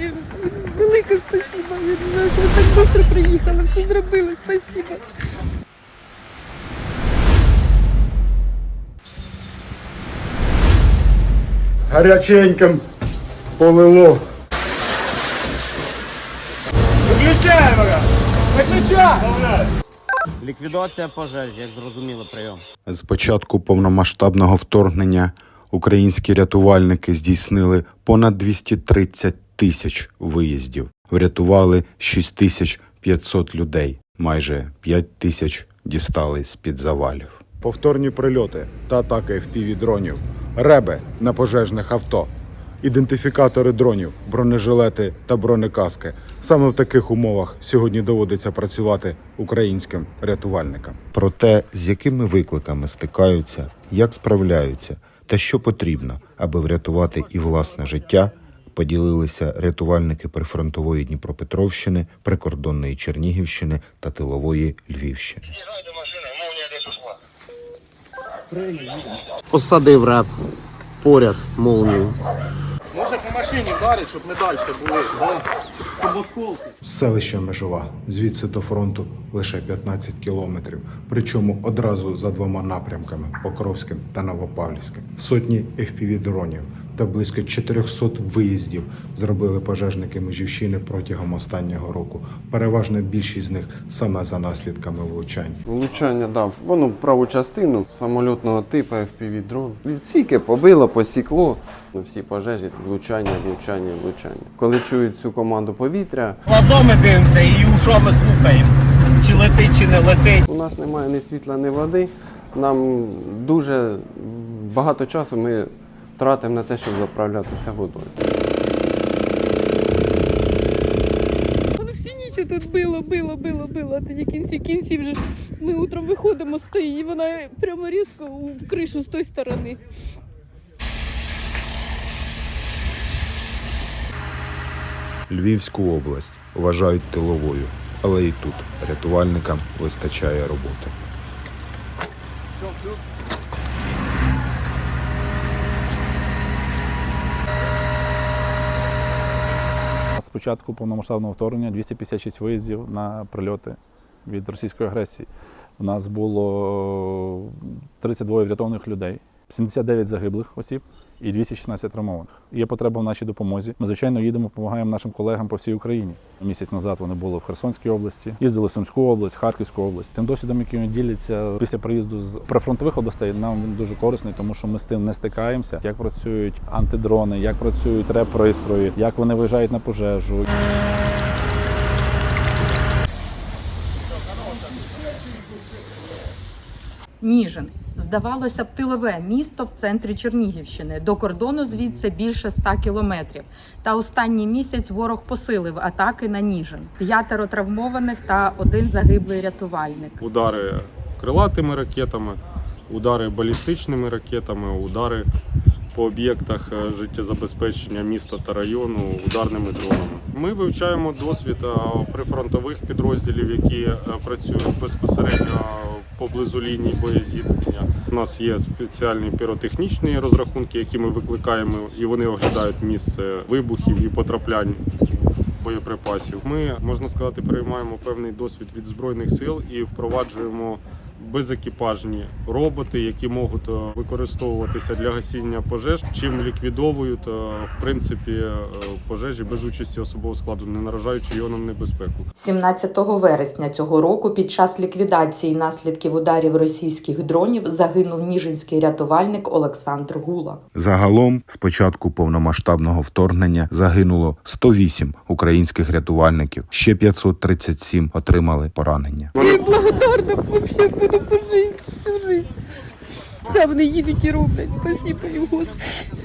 їм велике спасибо. Я так швидко приїхали, все зробили, спасибо. Гаряченьким полило. Ліквідація пожеж, як зрозуміло, прийом. З початку повномасштабного вторгнення українські рятувальники здійснили понад 230 тисяч виїздів, врятували 6500 людей, майже 5 тисяч дістали з-під завалів. Повторні прильоти та атаки FPV-дронів, реби на пожежних авто, ідентифікатори дронів, бронежилети та бронекаски. Саме в таких умовах сьогодні доводиться працювати українським рятувальникам. Про те, з якими викликами стикаються, як справляються та що потрібно, аби врятувати і власне життя, поділилися рятувальники прифронтової Дніпропетровщини, прикордонної Чернігівщини та тилової Львівщини. Посадив реп поряд молнію. Може по машині вдарить, щоб не далі були. Селище Межова. Звідси до фронту лише 15 кілометрів. Причому одразу за двома напрямками Покровським та Новопавлівським. Сотні FPV-дронів та близько 400 виїздів зробили пожежники Межівщини протягом останнього року. Переважна більшість з них саме за наслідками влучань. Влучання дав воно праву частину самольотного типу FPV дрон. Відсіки побило, посікло. Ну, Всі пожежі, влучання, влучання, влучання. Коли чують цю команду повітря, Глазом ми дивимося і ушами слухаємо. Чи летить, чи не летить. у нас немає ні світла, ні води. Нам дуже багато часу ми тратимо на те, щоб заправлятися водою. Воно всі ніч тут било, било, било, било. Тоді кінці кінці вже ми утром виходимо, стоїть, і вона прямо різко в кришу з тої сторони. Львівську область вважають тиловою, але і тут рятувальникам вистачає роботи. Початку повномасштабного вторгнення 256 виїздів на прильоти від російської агресії. У нас було 32 врятованих людей, 79 загиблих осіб і 216 травмованих. Є потреба в нашій допомозі. Ми, звичайно, їдемо, допомагаємо нашим колегам по всій Україні. Місяць назад вони були в Херсонській області, їздили в Сумську область, Харківську область. Тим досвідом, який вони діляться після приїзду з прифронтових областей, нам він дуже корисний, тому що ми з тим не стикаємося. Як працюють антидрони, як працюють реп-пристрої, як вони виїжджають на пожежу. Ніжин. Здавалося б, тилове місто в центрі Чернігівщини. До кордону звідси більше 100 кілометрів. Та останній місяць ворог посилив атаки на Ніжин. П'ятеро травмованих та один загиблий рятувальник. удари крилатими ракетами, удари балістичними ракетами, удари по об'єктах е, життєзабезпечення міста та району ударними дронами. Ми вивчаємо досвід е, прифронтових підрозділів, які е, працюють безпосередньо поблизу лінії боєзіткнення. У нас є спеціальні піротехнічні розрахунки, які ми викликаємо, і вони оглядають місце вибухів і потраплянь боєприпасів. Ми можна сказати, приймаємо певний досвід від збройних сил і впроваджуємо безекіпажні роботи, які можуть е, використовуватися для гасіння пожеж, чим ліквідовують е, в принципі е, пожежі без участі особового складу, не наражаючи його на небезпеку. 17 вересня цього року під час ліквідації наслідків ударів російських дронів загинув ніжинський рятувальник Олександр Гула. Загалом, з початку повномасштабного вторгнення загинуло 108 українських рятувальників, ще 537 отримали поранення. Я благодарна вообще буду по житті, всю життя. Все вони їдуть і роблять. Спасибо Господи.